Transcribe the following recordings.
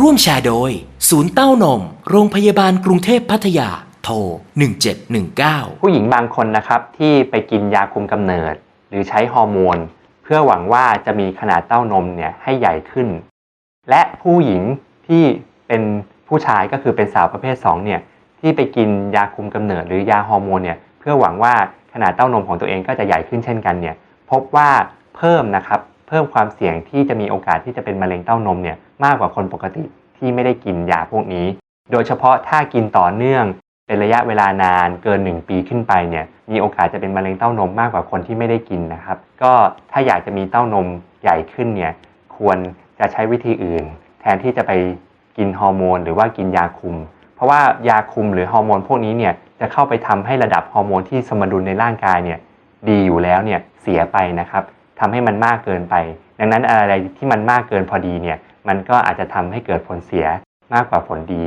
ร่วมแชร์โดย ศูนย์เต้านม โรงพยาบาลกรุงเทพพัทยา โทร 1719 ผู้หญิงบางคนนะครับที่ไปกินยาคุมกำเนิด หรือใช้ฮอร์โมน เพื่อหวังว่าจะมีขนาดเต้านมเนี่ยให้ใหญ่ขึ้น และผู้หญิงที่เป็นผู้ชายก็คือเป็นสาวประเภท2เนี่ยที่ไปกินยาคุมกำเนิดหรือยาฮอร์โมนเนี่ยเพื่อหวังว่าขนาดเต้านมของตัวเองก็จะใหญ่ขึ้นเช่นกันเนี่ยพบว่าเพิ่มนะครับ เพิ่มความเสี่ยงที่จะมีโอกาสที่จะเป็นมะเร็งเต้านมเนี่ยมากกว่าคนปกติที่ไม่ได้กินยาพวกนี้ โดยเฉพาะถ้ากินต่อเนื่อง เป็นระยะเวลานานเกิน 1 ปีขึ้นไปเนี่ยมีโอกาสจะเป็นมะเร็งเต้านมมากกว่าคนที่ไม่ได้กินนะครับ ก็ถ้าอยากจะมีเต้านมใหญ่ขึ้นเนี่ยควรจะใช้วิธีอื่น แทนที่จะไปกินฮอร์โมน หรือว่ากินยาคุม เพราะว่ายาคุมหรือฮอร์โมนพวกนี้เนี่ยจะเข้าไปทำให้ระดับฮอร์โมนที่สมดุลในร่างกายเนี่ยดีอยู่แล้วเนี่ยเสียไปนะครับ ทำให้มันมากเกินไป ดังนั้นอะไรที่มันมากเกินพอดีเนี่ยมันก็อาจจะทำให้เกิดผลเสียมากกว่าผลดี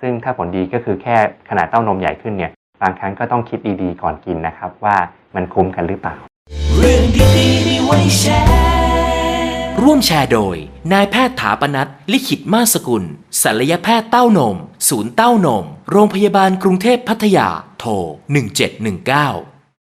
ซึ่งถ้าผลดีก็คือแค่ขนาดเต้านมใหญ่ขึ้นเนี่ยบางครั้งก็ต้องคิดดีๆก่อนกินนะครับ ว่ามันคุ้มกันหรือเปล่า เรื่องดีๆมีไว้แชร์ร่วมแชร์โดย นายแพทย์ถาปนัทลิขิตมาสกุลศัลยแพทย์เต้านม ศูนย์เต้านม โรงพยาบาลกรุงเทพพัทยา โทร 1719